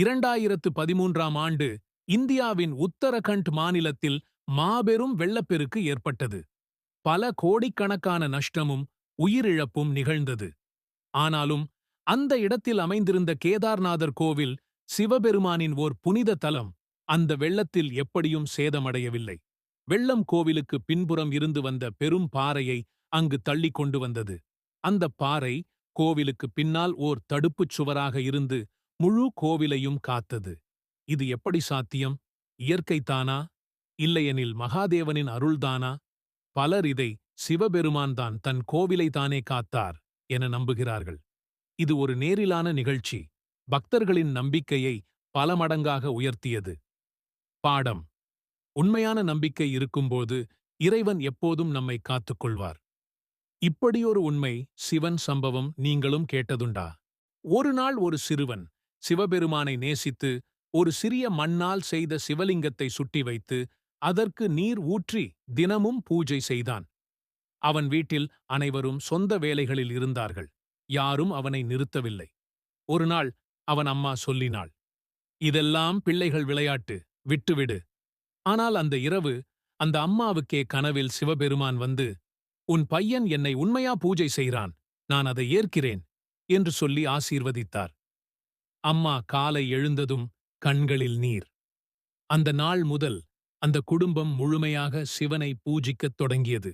இரண்டாயிரத்து பதிமூன்றாம் ஆண்டு இந்தியாவின் உத்தரகண்ட் மாநிலத்தில் மாபெரும் வெள்ளப்பெருக்கு ஏற்பட்டது. பல கோடிக்கணக்கான நஷ்டமும் உயிரிழப்பும் நிகழ்ந்தது. ஆனாலும் அந்த இடத்தில் அமைந்திருந்த கேதார்நாதர் கோவில் சிவபெருமானின் ஓர் புனித தலம். அந்த வெள்ளத்தில் எப்படியும் சேதமடையவில்லை. வெள்ளம் கோவிலுக்கு பின்புறம் இருந்து வந்த பெரும் பாறையை அங்கு தள்ளிக் கொண்டு வந்தது. அந்த பாறை கோவிலுக்கு பின்னால் ஓர் தடுப்புச் சுவராக இருந்து முழு கோவிலையும் காத்தது. இது எப்படி சாத்தியம்? இயற்கைத்தானா இல்லையெனில் மகாதேவனின் அருள்தானா? பலர் இதை சிவபெருமான்தான் தன் கோவிலை தானே காத்தார் என நம்புகிறார்கள். இது ஒரு நேரிலான நிகழ்ச்சி. பக்தர்களின் நம்பிக்கையை பல மடங்காக உயர்த்தியது. பாடம். உண்மையான நம்பிக்கை இருக்கும்போது இறைவன் எப்போதும் நம்மை காத்துக்கொள்வார். இப்படியொரு உண்மை சிவன் சம்பவம் நீங்களும் கேட்டதுண்டா? ஒரு நாள் ஒரு சிறுவன் சிவபெருமானை நேசித்து ஒரு சிறிய மண்ணால் செய்த சிவலிங்கத்தை சுட்டி வைத்து அதற்கு நீர் ஊற்றி தினமும் பூஜை செய்தான். அவன் வீட்டில் அனைவரும் சொந்த வேலைகளில் இருந்தார்கள். யாரும் அவனை நிறுத்தவில்லை. ஒரு நாள் அவன் அம்மா சொல்லினாள் இதெல்லாம் பிள்ளைகள் விளையாட்டு விட்டுவிடு. ஆனால் அந்த இரவு அந்த அம்மாவுக்கே கனவில் சிவபெருமான் வந்து உன் பையன் என்னை உண்மையா பூஜை செய்கிறான் நான் அதை ஏற்கிறேன் என்று சொல்லி ஆசீர்வதித்தார். அம்மா காலை எழுந்ததும் கண்களில் நீர். அந்த நாள் முதல் அந்த குடும்பம் முழுமையாக சிவனை பூஜிக்கத் தொடங்கியது.